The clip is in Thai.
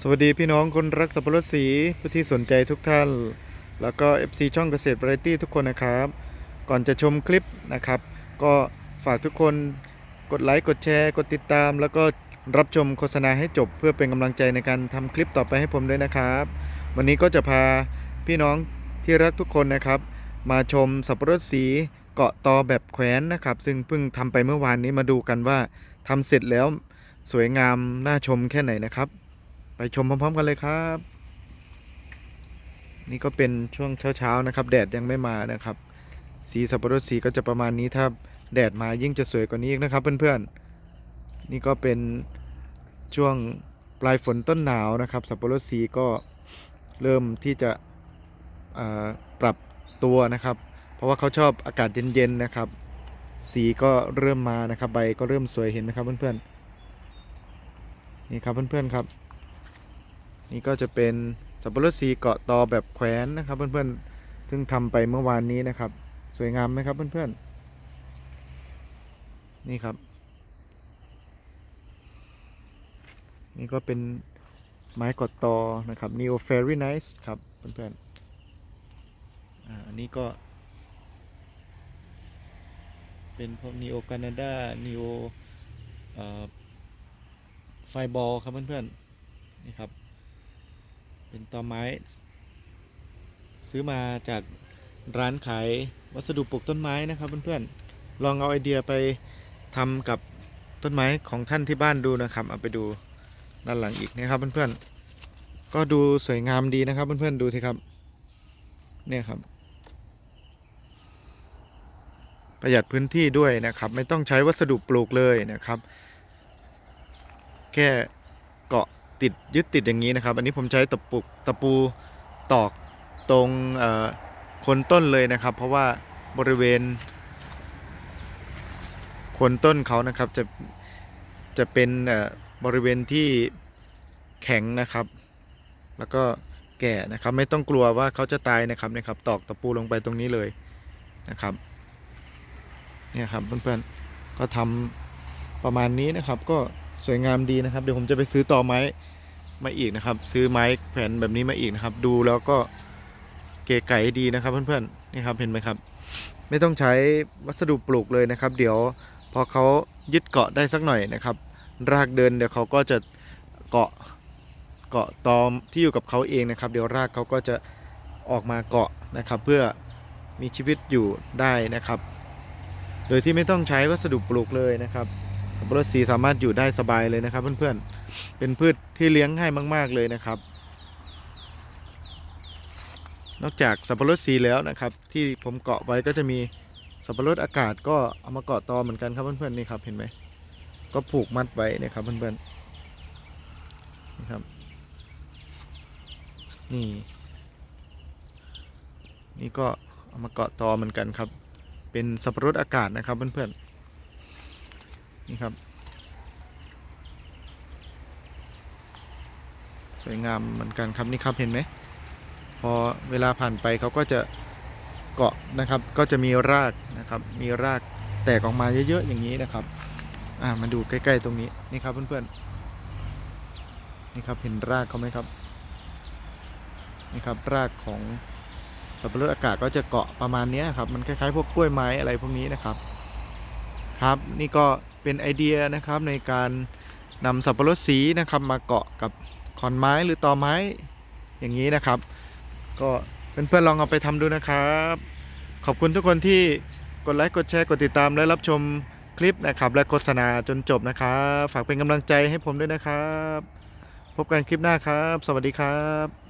สวัสดีพี่น้องคนรักสับปะรดสีผู้ที่สนใจทุกท่าน แล้วก็ FC ช่องเกษตร v a ร i ตี้ทุกคนนะครับ ก่อนจะชมคลิปนะครับ ก็ฝากทุกคนกดไลค์กดแชร์ กดติดตาม แล้วก็รับชมโฆษณาให้จบเพื่อเป็นกำลังใจในการทำคลิปต่อไปให้ผมด้วยนะครับ วันนี้ก็จะพาพี่น้องที่รักทุกคนนะครับ มาชมสับปะรดสีเกาะตอแบบแขวนนะครับ ซึ่งเพิ่งทำไปเมื่อวานนี้มาดูกันว่าทำเสร็จแล้วสวยงามน่าชมแค่ไหนนะครับ ไปชมพร้อม ๆ กันเลยครับ นี่ก็เป็นช่วงเช้าๆนะครับ แดดยังไม่มานะครับ สีสับปะรดสีก็จะประมาณนี้ถ้าแดดมายิ่งจะสวยกว่านี้อีกนะครับเพื่อนๆ นี่ก็เป็นช่วงปลายฝนต้นหนาวนะครับ สับปะรดสีก็เริ่มที่จะปรับตัวนะครับ เพราะว่าเขาชอบอากาศเย็นๆนะครับ สีก็เริ่มมานะครับ ใบก็เริ่มสวยเห็นไหมครับเพื่อนๆ นี่ครับเพื่อนๆครับ นี่ก็จะเป็นสับปะรดสีเกาะตอแบบแขวนนะครับ เพื่อนๆซึ่งทำไปเมื่อวานนี้นะครับ สวยงามไหมครับเพื่อนๆ นี่ครับ นี่ก็เป็นไม้กอดตอนะครับ Neo Very Nice ครับเพื่อนๆอ่าอันนี้ก็ เป็นพวก Neo Canada Neo เอ่อไฟบอลครับเพื่อนๆ นี่ครับ เป็นตอไม้ ซื้อมาจากร้านขายวัสดุปลูกต้นไม้นะครับเพื่อนๆลองเอาไอเดียไปทำกับต้นไม้ของท่านที่บ้านดูนะครับเอาไปดูด้านหลังอีกนะครับเพื่อนๆก็ดูสวยงามดีนะครับเพื่อนๆดูสิครับเนี่ยครับ ประหยัดพื้นที่ด้วยนะครับ ไม่ต้องใช้วัสดุปลูกเลยนะครับ แค่ ติดยึดติดอย่างนี้นะครับ อันนี้ผมใช้ตะปูตะปูตอกตรงโคนต้นเลยนะครับ เพราะว่าบริเวณโคนต้นเขานะครับจะจะเป็นบริเวณที่แข็งนะครับ แล้วก็แก่นะครับ ไม่ต้องกลัวว่าเขาจะตายนะครับนี่ครับ ตอกตะปูลงไปตรงนี้เลยนะครับเนี่ยครับเพื่อนๆก็ทำประมาณนี้นะครับก็ สวยงามดีนะครับ เดี๋ยวผมจะไปซื้อต่อไม้มาอีกนะครับ ซื้อไม้แผ่นแบบนี้มาอีกนะครับ ดูแล้วก็เก๋ไก๋ดีนะครับ เพื่อนๆนี่ครับเห็นไหมครับ ไม่ต้องใช้วัสดุปลูกเลยนะครับ เดี๋ยวพอเขายึดเกาะได้สักหน่อยนะครับ รากเดินเดี๋ยวเขาก็จะเกาะเกาะตอมที่อยู่กับเขาเองนะครับ เดี๋ยวรากเขาก็จะออกมาเกาะนะครับ เพื่อมีชีวิตอยู่ได้นะครับ โดยที่ไม่ต้องใช้วัสดุปลูกเลยนะครับ สับปะรดสีสามารถอยู่ได้สบายเลยนะครับ เพื่อนๆ เป็นพืชที่เลี้ยงง่ายมาก ๆ เลยนะครับ นอกจากสับปะรดสีแล้วนะครับ ที่ผมเกาะไว้ก็จะมีสับปะรดอากาศก็เอามาเกาะตอเหมือนกันครับเพื่อนๆนี่ครับเห็นไหมก็ผูกมัดไว้นะครับเพื่อนๆนี่ครับ นี่ นี่ก็เอามาเกาะตอเหมือนกันครับ เป็นสับปะรดอากาศนะครับเพื่อนๆ นี่ครับ สวยงามเหมือนกันครับนี่ครับเห็นไหมพอเวลาผ่านไปเขาก็จะเกาะนะครับ ก็จะมีรากนะครับ มีรากแตกออกมาเยอะๆอย่างนี้นะครับอ่ามาดูใกล้ๆตรงนี้นี่ครับเพื่อนๆนี่ครับเห็นรากเขาไหมครับนี่ครับรากของสับปะรดอากาศก็จะเกาะประมาณนี้ครับ มันคล้ายๆพวกกล้วยไม้อะไรพวกนี้นะครับ ครับ นี่ก็ เป็นไอเดียนะครับในการนำสับปะรดสีนะครับมาเกาะกับขอนไม้หรือตอไม้อย่างนี้นะครับ ก็เพื่อนๆลองเอาไปทำดูนะครับ ขอบคุณทุกคนที่กดไลค์กดแชร์กดติดตามและรับชมคลิปนะครับ และโฆษณาจนจบนะครับ ฝากเป็นกำลังใจให้ผมด้วยนะครับ พบกันคลิปหน้าครับ สวัสดีครับ